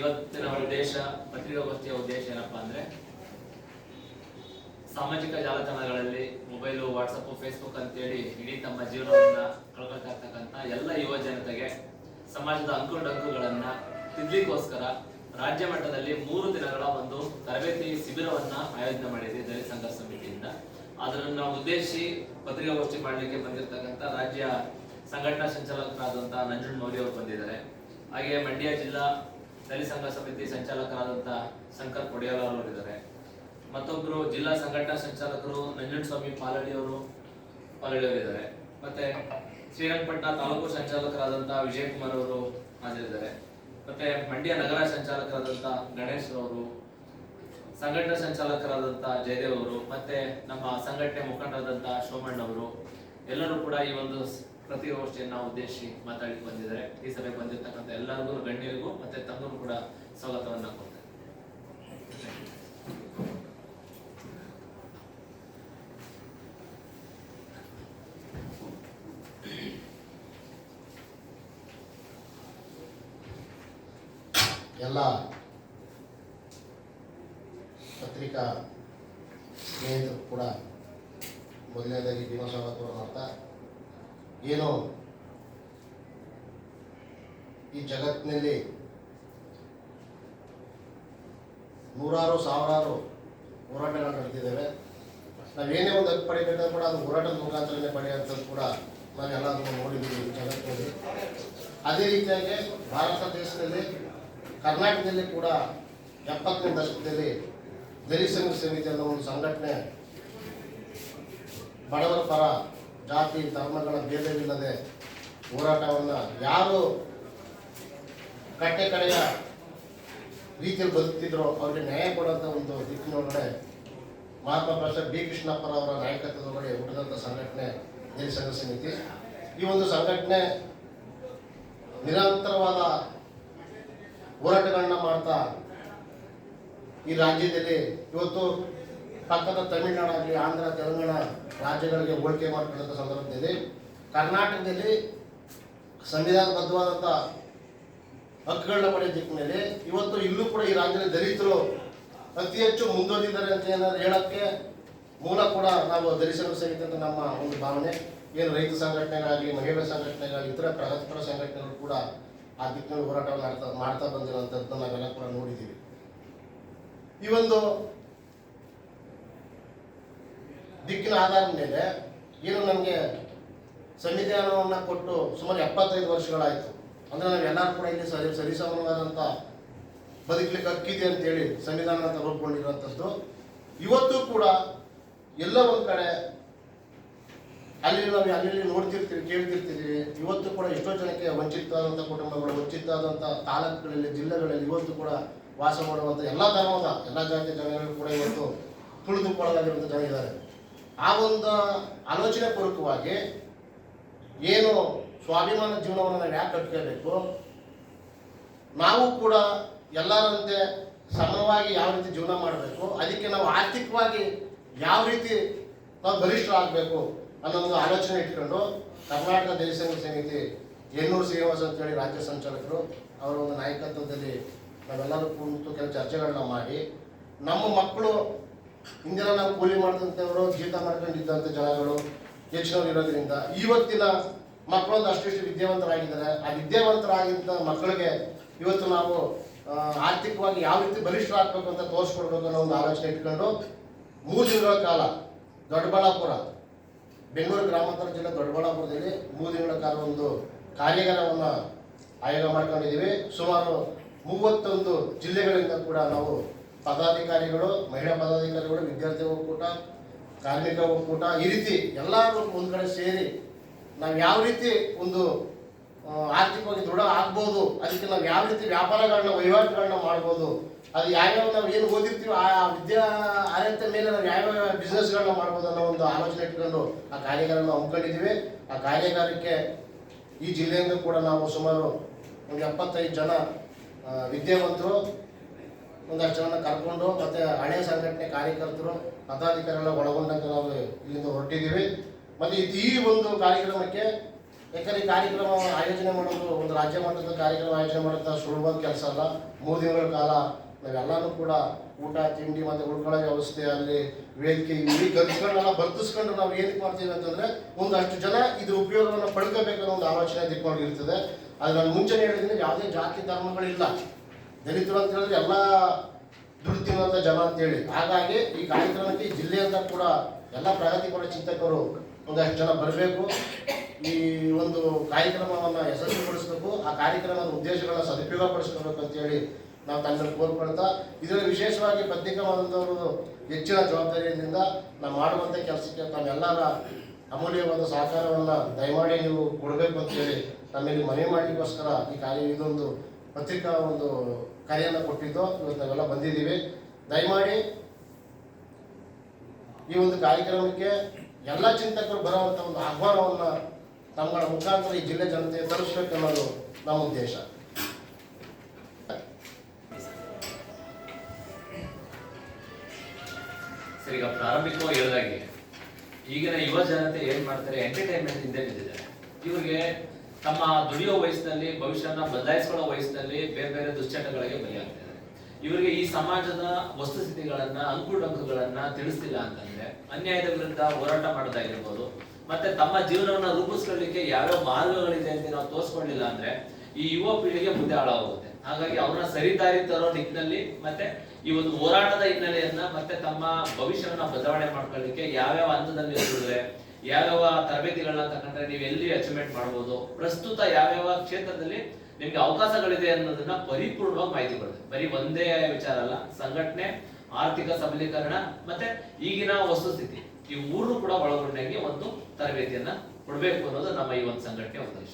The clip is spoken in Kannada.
ಇವತ್ತಿನ ಉದ್ದೇಶ ಪತ್ರಿಕಾಗೋಷ್ಠಿಯ ಉದ್ದೇಶ ಏನಪ್ಪಾ ಅಂದ್ರೆ ಸಾಮಾಜಿಕ ಜಾಲತಾಣಗಳಲ್ಲಿ ಮೊಬೈಲು ವಾಟ್ಸಪ್ ಫೇಸ್ಬುಕ್ ಅಂತೇಳಿ ಇಡೀ ತಮ್ಮ ಜೀವನವನ್ನ ಕಳ್ಕೊಳ್ತಾ ಎಲ್ಲ ಯುವ ಜನತೆಗೆ ಸಮಾಜದ ಅಂಕುಡೊಂಕುಗಳನ್ನ ತಿದ್ಲಿಕ್ಕೋಸ್ಕರ ರಾಜ್ಯ ಮಟ್ಟದಲ್ಲಿ ಮೂರು ದಿನಗಳ ಒಂದು ತರಬೇತಿ ಶಿಬಿರವನ್ನ ಆಯೋಜನೆ ಮಾಡಿದೆ ದಲಿತ ಸಂಘರ್ಷ ಸಮಿತಿಯಿಂದ. ಅದನ್ನ ಉದ್ದೇಶಿಸಿ ಪತ್ರಿಕಾಗೋಷ್ಠಿ ಮಾಡಲಿಕ್ಕೆ ಬಂದಿರತಕ್ಕಂಥ ರಾಜ್ಯ ಸಂಘಟನಾ ಸಂಚಾಲಕರಾದಂತಹ ನಂಜುಂಡ್ ಮೌರ್ಯ ಅವರು ಬಂದಿದ್ದಾರೆ. ಹಾಗೆ ಮಂಡ್ಯ ಜಿಲ್ಲಾ ದಲಿತ ಸಂಘ ಸಮಿತಿ ಸಂಚಾಲಕರಾದಂತಹ ಶಂಕರ್ ಕೊಡಿಯಾಲ ಅವರು ಇದ್ದಾರೆ. ಮತ್ತೊಬ್ರು ಜಿಲ್ಲಾ ಸಂಘಟನಾ ಸಂಚಾಲಕರು ನಂಜುಂಡ ಸ್ವಾಮಿ ಪಾಲಡಿ ಅವರು ಪಾಲಡಿ ಅವರು ಇದ್ದಾರೆ. ಮತ್ತೆ ಶ್ರೀರಂಗಪಟ್ಟಣ ತಾಲೂಕು ಸಂಚಾಲಕರಾದಂತಹ ವಿಜಯಕುಮಾರ್ ಅವರು ಹಾಜರಿದ್ದಾರೆ. ಮತ್ತೆ ಮಂಡ್ಯ ನಗರ ಸಂಚಾಲಕರಾದಂತಹ ಗಣೇಶ್ ಅವರು, ಸಂಘಟನಾ ಸಂಚಾಲಕರಾದಂತಹ ಜಯದೇವ್ ಅವರು, ಮತ್ತೆ ನಮ್ಮ ಸಂಘಟನೆ ಮುಖಂಡರಾದಂತಹ ಶೋಮಣ್ಣವರು ಎಲ್ಲರೂ ಕೂಡ ಈ ಒಂದು ಸ್- ನಾವು ಉದ್ದೇಶಿ ಮಾತಾಡಿ ಬಂದಿದ್ದಾರೆ. ಈ ಸಭೆಗೆ ಬಂದಿರತಕ್ಕಂತ ಎಲ್ಲರಿಗೂ, ಗಣ್ಯರಿಗೂ ಮತ್ತೆ ತಮಗೂ ಕೂಡ ಸ್ವಾಗತವನ್ನ ಕೊಡ್ತಾರೆ ಎಲ್ಲ ಪತ್ರಿಕಾ ಸ್ನೇಹಿತರು ಕೂಡ ಮೊದಲನೇದಾಗಿ ದಿವಸ ಮಾಡ್ತಾ ಏನು ಈ ಜಗತ್ತಿನಲ್ಲಿ ನೂರಾರು, ಸಾವಿರಾರು ಹೋರಾಟಗಳು ನಡೆದಿದ್ದೇವೆ. ನಾವೇನೇ ಒಂದು ಹಕ್ಕು ಪಡೆಯಬೇಕಂದ್ರೆ ಕೂಡ ಅದು ಹೋರಾಟದ ಮುಖಾಂತರನೇ ಪಡೆಯುವಂಥದ್ದು ಕೂಡ ನಾವೆಲ್ಲ ಅದನ್ನು ನೋಡಿದ್ದೀವಿ ಜಗತ್ತಿನಲ್ಲಿ. ಅದೇ ರೀತಿಯಾಗಿ ಭಾರತ ದೇಶದಲ್ಲಿ, ಕರ್ನಾಟಕದಲ್ಲಿ ಕೂಡ ಎಪ್ಪತ್ತನೇ ದಶಕದಲ್ಲಿ ದಲಿತ ಸಂಘ ಸಮಿತಿ ಅನ್ನೋ ಒಂದು ಸಂಘಟನೆ ಬಡವರ ಪರ ಜಾತಿ, ಧರ್ಮಗಳ ಭೇದವಿಲ್ಲದೆ ಹೋರಾಟವನ್ನು ಯಾರು ಕಟ್ಟೆ ಕಡೆಯ ರೀತಿಯಲ್ಲಿ ಬದುಕ್ತಿದ್ರು ಅವರಿಗೆ ನ್ಯಾಯ ಕೊಡುವಂಥ ಒಂದು ದಿಕ್ಕಿನೊಳಗಡೆ ಮಹಾತ್ಮ ಪ್ರಸಾದ್ ಬಿ. ಕೃಷ್ಣಪ್ಪರವರ ನಾಯಕತ್ವದೊಳಗಡೆ ಹುಟ್ಟಿದಂಥ ಸಂಘಟನೆ ದಲಿತ ಸಂಘ ಸಮಿತಿ. ಈ ಒಂದು ಸಂಘಟನೆ ನಿರಂತರವಾದ ಹೋರಾಟಗಳನ್ನ ಮಾಡ್ತಾ ಈ ರಾಜ್ಯದಲ್ಲಿ ಇವತ್ತು ಪಕ್ಕದ ತಮಿಳುನಾಡಾಗಲಿ ಆಂಧ್ರ, ತೆಲಂಗಾಣ ರಾಜ್ಯಗಳಿಗೆ ಹೋಲಿಕೆ ಮಾಡಿಕೊಂಡಂಥ ಸಂದರ್ಭದಲ್ಲಿ ಕರ್ನಾಟಕದಲ್ಲಿ ಸಂವಿಧಾನಬದ್ಧವಾದಂಥ ಹಕ್ಕುಗಳನ್ನ ದಿಕ್ಕಿನಲ್ಲಿ ಇವತ್ತು ಇಲ್ಲೂ ಕೂಡ ಈ ರಾಜ್ಯದ ದಲಿತರು ಅತಿ ಹೆಚ್ಚು ಮುಂದುವರಿದಿದ್ದಾರೆ ಅಂತ ಏನಾದ್ರು ಹೇಳಕ್ಕೆ ಮೂಲ ಕೂಡ ನಾವು ದಲಿಸಲು ಸಹಿತ ನಮ್ಮ ಒಂದು ಭಾವನೆ. ಏನು ರೈತ ಸಂಘಟನೆಗಳಾಗಲಿ ಮಹಿಳಾ ಸಂಘಟನೆಗಳಾಗಲಿ, ಇತರ ಪ್ರಗತಿಪರ ಸಂಘಟನೆಗಳು ಕೂಡ ಆ ದಿಕ್ಕಿನಲ್ಲಿ ಹೋರಾಟವನ್ನು ಮಾಡ್ತಾ ಮಾಡ್ತಾ ಬಂದಿರುವಂಥದ್ದನ್ನ ನಾವೆಲ್ಲ ಕೂಡ ನೋಡಿದ್ದೀವಿ. ಈ ಒಂದು ದಿಕ್ಕಿನ ಆಧಾರದ ಮೇಲೆ ಏನು ನಮಗೆ ಸಂವಿಧಾನವನ್ನು ಕೊಟ್ಟು ಸುಮಾರು ಎಪ್ಪತ್ತೈದು ವರ್ಷಗಳಾಯಿತು. ಅಂದರೆ ನಾವೆಲ್ಲರೂ ಕೂಡ ಇಲ್ಲಿ ಸರಿ ಸರಿಸಮಾನವಾದಂಥ ಬದುಕಲಿಕ್ಕೆ ಹಕ್ಕಿದೆ ಅಂತೇಳಿ ಸಂವಿಧಾನ ತಗೊಂಡ್ಕೊಂಡಿರುವಂಥದ್ದು ಇವತ್ತು ಕೂಡ ಎಲ್ಲ ಒಂದು ಕಡೆ ಅಲ್ಲಿ ನಾವು ಅಲ್ಲಿ ನೋಡ್ತಿರ್ತೀವಿ ಕೇಳ್ತಿರ್ತೀವಿ ಇವತ್ತು ಕೂಡ ಎಷ್ಟೋ ಜನಕ್ಕೆ ವಂಚಿತವಾದಂಥ ಕುಟುಂಬಗಳು ವಂಚಿತವಾದಂಥ ತಾಲೂಕುಗಳಲ್ಲಿ, ಜಿಲ್ಲೆಗಳಲ್ಲಿ ಇವತ್ತು ಕೂಡ ವಾಸ ಮಾಡುವಂಥ ಎಲ್ಲ ಧರ್ಮದ, ಎಲ್ಲ ಜಾತಿಯ ಜನಗಳು ಕೂಡ ಇವತ್ತು ತುಳಿದುಕೊಳ್ಳಲಾಗಿರುವಂಥ ಜನ ಇದ್ದಾರೆ. ಆ ಒಂದು ಆಲೋಚನೆ ಪೂರ್ವಕವಾಗಿ ಏನು ಸ್ವಾಭಿಮಾನ ಜೀವನವನ್ನು ನಾವು ಯಾಕೆ ಕಟ್ಕೋಬೇಕು? ನಾವು ಕೂಡ ಎಲ್ಲರಂತೆ ಸಮವಾಗಿ ಯಾವ ರೀತಿ ಜೀವನ ಮಾಡಬೇಕು? ಅದಕ್ಕೆ ನಾವು ಆರ್ಥಿಕವಾಗಿ ಯಾವ ರೀತಿ ನಾವು ಬಲಿಷ್ಠರಾಗಬೇಕು ಅನ್ನೋ ಒಂದು ಆಲೋಚನೆ ಇಟ್ಕೊಂಡು ಕರ್ನಾಟಕ ಸಂಘ ಸಮಿತಿ ಎನ್ನೂರು ಶ್ರೀನಿವಾಸ್ ಅಂತೇಳಿ ರಾಜ್ಯ ಸಂಚಾಲಕರು, ಅವರ ಒಂದು ನಾಯಕತ್ವದಲ್ಲಿ ನಾವೆಲ್ಲರೂ ಕುಂತು ಕೆಲವು ಚರ್ಚೆಗಳನ್ನ ಮಾಡಿ ನಮ್ಮ ಮಕ್ಕಳು ಹಿಂದಿನ ನಾವು ಕೂಲಿ ಮಾಡಿದಂಥವರು ಜೀತ ಮಾಡ್ಕೊಂಡಿದ್ದಂಥ ಜನಗಳು, ಹೆಚ್ಚಿನವ್ರು ಇರೋದ್ರಿಂದ ಇವತ್ತಿನ ಮಕ್ಕಳೊಂದು ಅಷ್ಟಿಷ್ಟು ವಿದ್ಯಾವಂತರಾಗಿದ್ದಾರೆ. ಆ ವಿದ್ಯಾವಂತರಾಗಿದ್ದ ಮಕ್ಕಳಿಗೆ ಇವತ್ತು ನಾವು ಆರ್ಥಿಕವಾಗಿ ಯಾವ ರೀತಿ ಬಲಿಷ್ಠರಾಗಬೇಕು ಅಂತ ತೋರಿಸ್ಕೊಡ್ಬೇಕು ಅನ್ನೋ ಒಂದು ಆಲೋಚನೆ ಇಟ್ಕೊಂಡು ಮೂರು ದಿನಗಳ ಕಾಲ ದೊಡ್ಡಬಳ್ಳಾಪುರ, ಬೆಂಗಳೂರು ಗ್ರಾಮಾಂತರ ಜಿಲ್ಲೆ ದೊಡ್ಡಬಳ್ಳಾಪುರದಲ್ಲಿ ಮೂರು ದಿನಗಳ ಕಾಲ ಒಂದು ಕಾರ್ಯಾಗಾರವನ್ನು ಆಯೋಗ ಮಾಡ್ಕೊಂಡಿದ್ದೀವಿ. ಸುಮಾರು ಮೂವತ್ತೊಂದು ಜಿಲ್ಲೆಗಳಿಂದ ಕೂಡ ನಾವು ಪದಾಧಿಕಾರಿಗಳು, ಮಹಿಳಾ ಪದಾಧಿಕಾರಿಗಳು, ವಿದ್ಯಾರ್ಥಿ ಒಕ್ಕೂಟ, ಕಾರ್ಮಿಕ ಒಕ್ಕೂಟ, ಈ ರೀತಿ ಎಲ್ಲರೂ ಒಂದು ಕಡೆ ಸೇರಿ ನಾವು ಯಾವ ರೀತಿ ಒಂದು ಆರ್ಥಿಕವಾಗಿ ದೃಢ ಆಗ್ಬೋದು, ಅದಕ್ಕೆ ನಾವು ಯಾವ ರೀತಿ ವ್ಯಾಪಾರಗಳನ್ನ, ವಹಿವಾಟುಗಳನ್ನ ಮಾಡ್ಬೋದು, ಅದು ಯಾವ್ಯಾವ ನಾವು ಏನು ಓದಿರ್ತೀವಿ ಆ ವಿದ್ಯಾ ಅರ್ಹತೆ ಮೇಲೆ ನಾವು ಯಾವ್ಯಾವ ಬಿಸ್ನೆಸ್ಗಳನ್ನ ಮಾಡ್ಬೋದು ಅನ್ನೋ ಒಂದು ಆಲೋಚನೆ ಇಟ್ಕೊಂಡು ಆ ಕಾರ್ಯಾಗಾರನ ಹಮ್ಮಿಕೊಂಡಿದ್ದೀವಿ. ಆ ಕಾರ್ಯಾಗಾರಕ್ಕೆ ಈ ಜಿಲ್ಲೆಯಿಂದ ಕೂಡ ನಾವು ಸುಮಾರು ಒಂದು ಎಪ್ಪತ್ತೈದು ಜನ ವಿದ್ಯಾವಂತರು ಒಂದಷ್ಟು ಜನ ಕರ್ಕೊಂಡು ಮತ್ತೆ ಹಳೆ ಸಂಘಟನೆ ಕಾರ್ಯಕರ್ತರು ಪದಾಧಿಕಾರಿಗಳ ಒಳಗೊಂಡಂತೆ ನಾವು ಇಲ್ಲಿಂದ ಹೊರಟಿದ್ದೀವಿ. ಮತ್ತೆ ಇದು ಒಂದು ಕಾರ್ಯಕ್ರಮಕ್ಕೆ ಯಾಕಂದ್ರೆ ಕಾರ್ಯಕ್ರಮ ಆಯೋಜನೆ ಮಾಡೋದು ಒಂದು ರಾಜ್ಯ ಮಟ್ಟದ ಕಾರ್ಯಕ್ರಮ ಆಯೋಜನೆ ಮಾಡೋದು ಸುಲಭದ ಕೆಲಸ ಅಲ್ಲ. ಮೂರು ದಿನಗಳ ಕಾಲ ನಾವೆಲ್ಲರೂ ಕೂಡ ಊಟ, ತಿಂಡಿ ಮತ್ತು ಉಳ್ಕೊಳ್ಳೋ ವ್ಯವಸ್ಥೆ ಅಲ್ಲಿ ವೇದಿಕೆ ಇಡೀ ಖರ್ಚುಗಳನ್ನೆಲ್ಲ ಬರ್ತಿಸ್ಕೊಂಡು ನಾವು ಏನಕ್ಕೆ ಮಾಡ್ತೀವಿ ಅಂತಂದ್ರೆ ಒಂದಷ್ಟು ಜನ ಇದ್ರ ಉಪಯೋಗವನ್ನು ಪಡ್ಕೋಬೇಕನ್ನೋ ಒಂದು ಆಲೋಚನೆ ದಿಕ್ಕೊಂಡು ಇರ್ತದೆ. ಅದು ನಾನು ಮುಂಚೆನೇ ಹೇಳಿದ್ರೆ ಯಾವುದೇ ಜಾತಿ ಧರ್ಮಗಳಿಲ್ಲ. ದಲಿತರು ಅಂತ ಹೇಳಿದ್ರೆ ಎಲ್ಲ ದುಡ್ಡು ತಿನ್ನುವಂಥ ಜನ ಅಂತೇಳಿ ಹಾಗಾಗಿ ಈ ಕಾರ್ಯಕ್ರಮಕ್ಕೆ ಜಿಲ್ಲೆ ಕೂಡ ಎಲ್ಲ ಪ್ರಗತಿಪರ ಚಿಂತಕರು ಒಂದಷ್ಟು ಜನ ಬರಬೇಕು. ಈ ಒಂದು ಕಾರ್ಯಕ್ರಮವನ್ನು ಯಶಸ್ವಿಗೊಳಿಸಬೇಕು. ಆ ಕಾರ್ಯಕ್ರಮದ ಉದ್ದೇಶಗಳನ್ನ ಸದುಪಯೋಗ ಪಡಿಸ್ಕೋಬೇಕು ಅಂತೇಳಿ ನಾವು ತಮ್ಮಲ್ಲಿ ಕೋರ್ಕೊಳ್ತಾ, ಇದರಲ್ಲಿ ವಿಶೇಷವಾಗಿ ಪತ್ರಿಕಾ ಮಾಧ್ಯಮದವರು ಹೆಚ್ಚಿನ ಜವಾಬ್ದಾರಿಯಿಂದ ನಾವು ಮಾಡುವಂಥ ಕೆಲಸಕ್ಕೆ ತಮ್ಮೆಲ್ಲರ ಅಮೂಲ್ಯವಾದ ಸಹಕಾರವನ್ನು ದಯಮಾಡಿ ನೀವು ಕೊಡಬೇಕು ಅಂತೇಳಿ ನಮ್ಮಲ್ಲಿ ಮನವಿ ಮಾಡಲಿಕ್ಕೋಸ್ಕರ ಈ ಕಾರ್ಯ ಇದೊಂದು ಪತ್ರಿಕಾ ಒಂದು ಕಾರ್ಯವನ್ನು ಕೊಟ್ಟಿದ್ದು ಇವತ್ತು ಬಂದಿದ್ದೀವಿ. ದಯಮಾಡಿ ಈ ಒಂದು ಕಾರ್ಯಕ್ರಮಕ್ಕೆ ಎಲ್ಲ ಚಿಂತಕರು ಬರುವಂಥ ಒಂದು ಆಹ್ವಾನವನ್ನು ತಮ್ಮಗಳ ಮುಖಾಂತರ ಈ ಜಿಲ್ಲೆ ಜನತೆ ಅನ್ನೋದು ನಮ್ಮ ಉದ್ದೇಶ. ಸರಿ, ಈಗ ಪ್ರಾರಂಭಿಕವಾಗಿ ಹೇಳಿದಾಗೆ, ಈಗಿನ ಯುವ ಜನತೆ ಏನ್ ಮಾಡ್ತಾರೆ? ಎಂಟರ್ಟೈನ್ಮೆಂಟ್ ಹಿಂದೆ ಬಿದ್ದಿದ್ದಾರೆ ಇವ್ರಿಗೆ ತಮ್ಮ ದುಡಿಯೋ ವಯಸ್ಸಿನಲ್ಲಿ, ಭವಿಷ್ಯನ ಬದಲಾಯಿಸಿಕೊಳ್ಳೋ ವಯಸ್ಸಿನಲ್ಲಿ ಬೇರೆ ಬೇರೆ ದುಶ್ಚಟಗಳಿಗೆ ಬಲಿಯಾಗ್ತಿದ್ದಾರೆ. ಇವರಿಗೆ ಈ ಸಮಾಜದ ವಸ್ತುಸ್ಥಿತಿಗಳನ್ನ ಅಂಕುಡಂಕುಗಳನ್ನ ತಿಳಿಸ್ತಿಲ್ಲ ಅಂತಂದ್ರೆ, ಅನ್ಯಾಯದ ವಿರುದ್ಧ ಹೋರಾಟ ಮಾಡೋದಾಗಿರ್ಬೋದು, ಮತ್ತೆ ತಮ್ಮ ಜೀವನವನ್ನ ರೂಪಿಸ್ಕೊಳ್ಳಿಕ್ಕೆ ಯಾವ್ಯಾವ ಮಾರ್ಗಗಳಿದೆ ಅಂತ ನಾವು ತೋರಿಸ್ಕೊಳ್ಳಿಲ್ಲ ಅಂದ್ರೆ, ಈ ಯುವ ಪೀಳಿಗೆ ಮುಂದೆ ಹಾಳಾಗುತ್ತೆ ಹಾಗಾಗಿ ಅವ್ರನ್ನ ಸರಿದಾರಿ ತರೋ ನಿಟ್ಟಿನಲ್ಲಿ, ಮತ್ತೆ ಈ ಒಂದು ಹೋರಾಟದ ಹಿನ್ನೆಲೆಯನ್ನ, ಮತ್ತೆ ತಮ್ಮ ಭವಿಷ್ಯವನ್ನ ಬದಲಾವಣೆ ಮಾಡ್ಕೊಳ್ಳಿಕ್ಕೆ ಯಾವ್ಯಾವ ಹಂತದಲ್ಲಿ ಯಾವ್ಯಾವ ತರಬೇತಿಗಳನ್ನ ತಗೊಂಡ್ರೆ ನೀವು ಎಲ್ಲಿ ಅಚೀವ್ಮೆಂಟ್ ಮಾಡ್ಬೋದು, ಪ್ರಸ್ತುತ ಯಾವ್ಯಾವ ಕ್ಷೇತ್ರದಲ್ಲಿ ನಿಮ್ಗೆ ಅವಕಾಶಗಳಿದೆ ಅನ್ನೋದನ್ನ ಪರಿಪೂರ್ಣವಾಗಿ ಮಾಹಿತಿ ಕೊಡುತ್ತೆ ಬರೀ ಒಂದೇ ವಿಚಾರ ಅಲ್ಲ, ಸಂಘಟನೆ, ಆರ್ಥಿಕ ಸಬಲೀಕರಣ ಮತ್ತೆ ಈಗಿನ ವಸ್ತುಸ್ಥಿತಿ. ಈ ಮೂರು ಕೂಡ ಒಳಗೊಂಡಂಗೆ ಒಂದು ತರಬೇತಿಯನ್ನ ಕೊಡಬೇಕು ಅನ್ನೋದು ನಮ್ಮ ಈ ಒಂದು ಸಂಘಟನೆ ಉದ್ದೇಶ.